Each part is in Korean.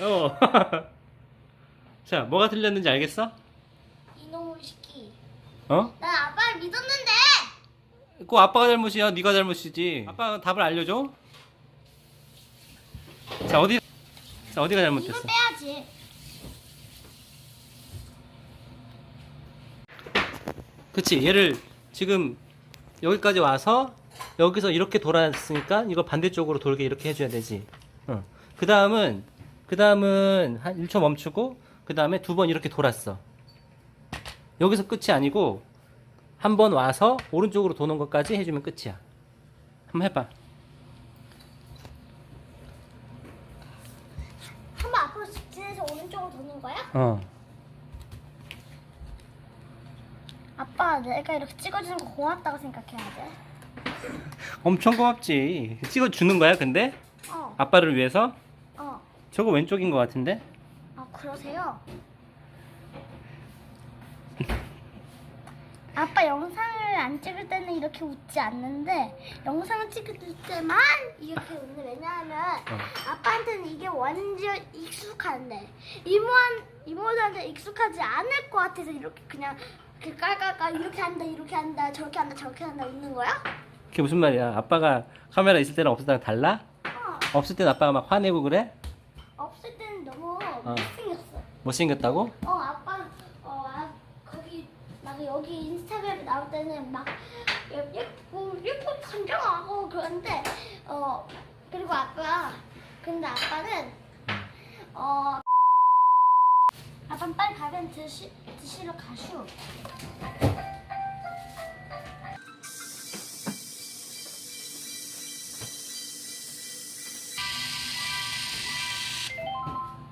어. 자, 뭐가 틀렸는지 알겠어? 이놈의 새끼. 어? 난 아빠를 믿었는데. 꼭 아빠가 잘못이야. 네가 잘못이지. 아빠가 답을 알려줘. 자, 어디? 자, 어디가 이걸 잘못됐어? 빼야지. 그치? 얘를 지금 여기까지 와서 여기서 이렇게 돌았으니까 이거 반대쪽으로 돌게 이렇게 해줘야 되지. 어. 그 다음은 그 다음은 한 1초 멈추고 그 다음에 두 번 이렇게 돌았어. 여기서 끝이 아니고 한 번 와서 오른쪽으로 도는 것까지 해주면 끝이야. 한번 해봐. 한 번 앞으로 직진해서 오른쪽으로 도는 거야? 어. 아빠 내가 이렇게 찍어주는 거 고맙다고 생각해야 돼. 엄청 고맙지. 찍어주는 거야, 근데? 어. 아빠를 위해서? 어. 저거 왼쪽인 것 같은데? 아 그러세요? 아빠 영상을 안 찍을 때는 이렇게 웃지 않는데 영상을 찍을 때만 이렇게 웃는 왜냐하면 아빠한테는 이게 완전 익숙한데 이모한 이모들한테 익숙하지 않을 것 같아서 이렇게 그냥 그 깔깔깔 이렇게 한다 이렇게 한다 저렇게 한다 저렇게 한다 웃는 거야? 그게 무슨 말이야? 아빠가 카메라 있을 때랑 없을 때랑 달라? 어. 없을 땐 아빠가 막 화내고 그래? 너무 못생겼어. 못생겼다고? 어 아빠 어 아, 거기 막 여기 인스타그램 나올 때는 막 예- 예쁘고 예쁜 감정하고 그런데 어 그리고 아빠 근데 아빠는 어 아빠 빨리 가면 드시 드시러 가슈.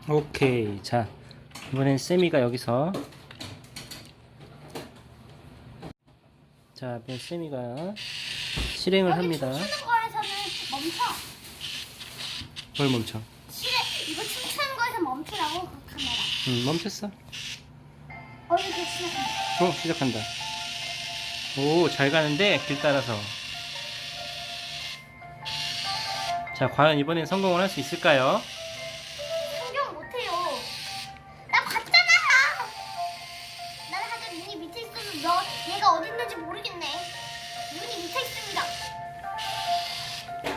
오케이. 자, 이번엔 세미가 여기서. 자, 이번 세미가 실행을 합니다. 춤추는 거에서는 멈춰. 뭘 멈춰? 실에 이거 춤추는 거에서 멈추라고 그 카메라. 응, 멈췄어. 어 이거 시작한다. 어, 시작한다. 오, 잘 가는데, 길 따라서. 자, 과연 이번엔 성공을 할 수 있을까요?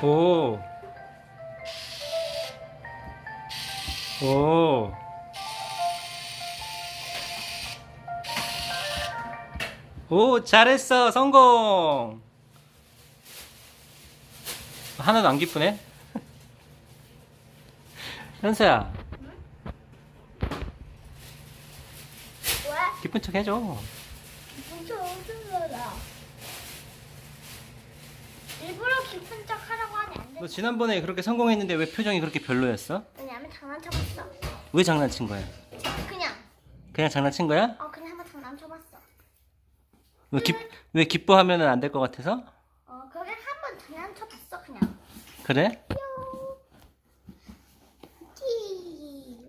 오. 오. 오, 잘했어. 성공. 하나도 안 기쁘네. 현수야, 왜? 기쁜 척 해줘. 무슨 무슨 거야? 일부러 깊은 척 하라고 하면 안 돼. 너 지난번에 그렇게 성공했는데 왜 표정이 그렇게 별로였어? 왜냐면 장난쳐봤어. 왜 장난친 거야? 그냥 그냥 장난친 거야? 어 그냥 한번 장난쳐봤어. 왜, 기, 왜 기뻐하면 안 될 것 같아서? 어 그게 한번 장난쳐봤어 그냥. 그래? 뿅